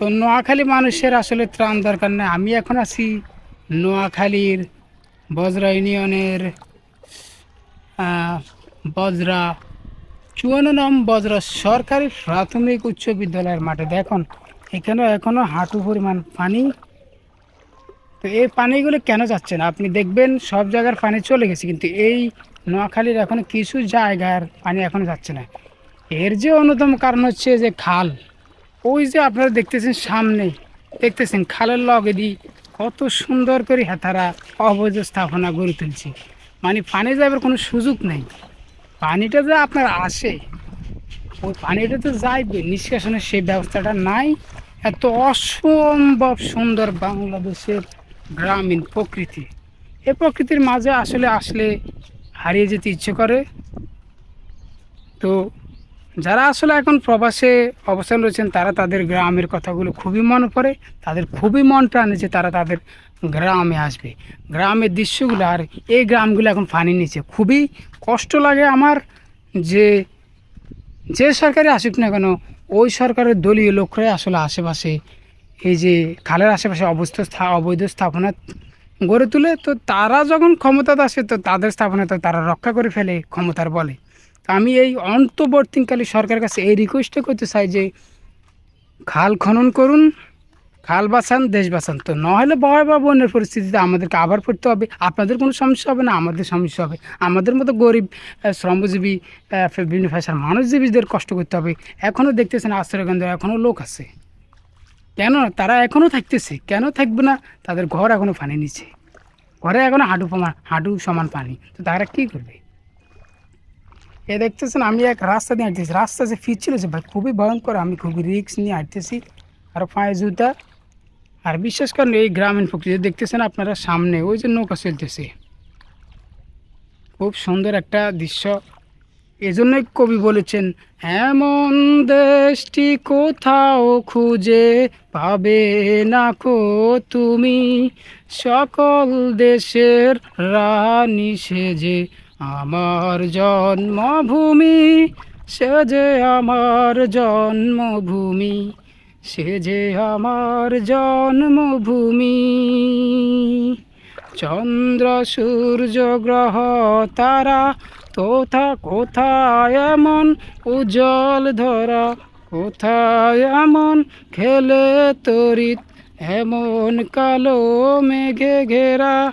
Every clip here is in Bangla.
তো নোয়াখালী মানুষের আসলে ত্রাণ দরকার নেই। আমি এখন আছি নোয়াখালীর বজরা ইউনিয়নের বজরা চুয়ান্ন নম বজরা সরকারি প্রাথমিক উচ্চ বিদ্যালয়ের মাঠে। দেখুন, এখানেও এখনও হাঁটু পরিমাণ পানি। তো এই পানিগুলো কেন যাচ্ছে না? আপনি দেখবেন সব জায়গার পানি চলে গেছে, কিন্তু এই নোয়াখালীর এখন কিছু জায়গার পানি এখনও যাচ্ছে না। এর যে অন্যতম কারণ হচ্ছে যে খাল। ওই যে আপনারা দেখতেছেন সামনে, দেখতেছেন খালের লগে দি কত সুন্দর করে হেতারা অবৈধ স্থাপনা গড়ে তুলছে। মানে পানি যাবার কোনো সুযোগ নেই। পানিটা যে আপনার আসে, ওই পানিটা তো যাইবে, নিষ্কাশনের সেই ব্যবস্থাটা নাই। এত অসম্ভব সুন্দর বাংলাদেশের গ্রামীণ প্রকৃতি। এ প্রকৃতির মাঝে আসলে আসলে হারিয়ে যেতে ইচ্ছে করে। তো যারা আসলে এখন প্রবাসে অবস্থান রয়েছেন, তারা তাদের গ্রামের কথাগুলো খুবই মনে পড়ে। তাদের খুবই মন টানে যে তারা তাদের গ্রামে আসবে। গ্রামের দৃশ্যগুলো আর এই গ্রামগুলো এখন পানি নিচে। খুবই কষ্ট লাগে আমার যে যে সরকারে আসুক না কেন, ওই সরকারের দলীয় লোকরাই আসলে আশেপাশে এই যে খালের আশেপাশে অবস্থ স্থা- অবৈধ স্থাপনা গড়ে তুলে, তো তারা যখন ক্ষমতাতে আসে, তো তাদের স্থাপনা তো তারা রক্ষা করে ফেলে, ক্ষমতার বলে। আমি এই অন্তর্বর্তীকালী সরকারের কাছে এই রিকোয়েস্টটা করতে চাই যে খাল খনন করুন, খাল বাঁচান, দেশ বাঁচান। তো নহলে ভয় বা বন্যার পরিস্থিতিতে আমাদেরকে আবার পড়তে হবে। আপনাদের কোনো সমস্যা হবে না, আমাদের সমস্যা হবে। আমাদের মতো গরিব শ্রমজীবী বিভিন্ন ভাষার মানুষজীবীদের কষ্ট করতে হবে। এখনও দেখতেছেন আশ্রয়কেন্দ্র এখনও লোক আছে। কেন? তারা এখনও থাকতেছে। কেন থাকবে না? তাদের ঘর এখনও পানি নিচে। ঘরে এখনও হাঁটু সমান হাঁটু সমান পানি। তো তারা কী করবে? এ দেখতেছেন, আমি এক রাস্তা দিয়ে হাঁটতেছি। রাস্তা যে ফিরছিল যে ভাই, খুবই ভয়ঙ্কর। আমি খুবই রিক্স নিয়ে হাঁটতেছি। আর পায়ে জুতা। আর বিশেষ করে এই গ্রামীণ প্রকৃতি দেখতেছেন আপনারা সামনে, ওই যে নৌকা চলতেছে। খুব সুন্দর একটা দৃশ্য। এজন্যই কবি বলেছেন, এমন দেশটি কোথাও খুঁজে পাবে না কো তুমি। সকল দেশের রানী সেজে আমার জন্মভূমি, সে যে আমার জন্মভূমি, সে যে আমার জন্মভূমি। চন্দ্র, সূর্য, গ্রহ, তারা, তোথা কোথায় এমন উজ্জ্বল ধরা, কোথায় এমন খেলে তরিত এমন কালো মেঘে ঘেরা।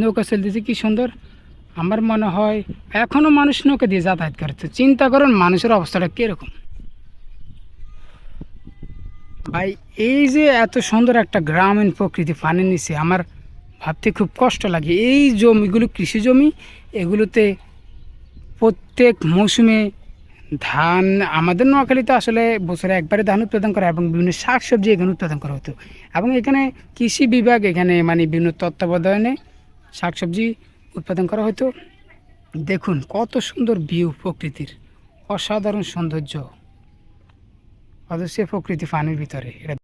নৌকা চলতেছে, কি সুন্দর। আমার মনে হয় এখনও মানুষ নৌকা দিয়ে যাতায়াত করে। তো চিন্তা করেন, মানুষের অবস্থাটা কীরকম। ভাই, এই যে এত সুন্দর একটা গ্রামীণ প্রকৃতি পানি নিচে আমার ভাবতে খুব কষ্ট লাগে। এই জমিগুলো, কৃষি জমি, এগুলোতে প্রত্যেক মৌসুমে ধান, আমাদের নোয়াখালীতে আসলে বছরে একবারে ধান উৎপাদন করা এবং বিভিন্ন শাক সবজি এখানে উৎপাদন করা হতো। এবং এখানে কৃষি বিভাগ এখানে মানে বিভিন্ন তত্ত্বাবধানে শাকসবজি উৎপাদন করা হতো। দেখুন কত সুন্দর ভিউ প্রকৃতির। অসাধারণ সৌন্দর্য। অদৃশ্য প্রকৃতি পানির ভিতরে। এটা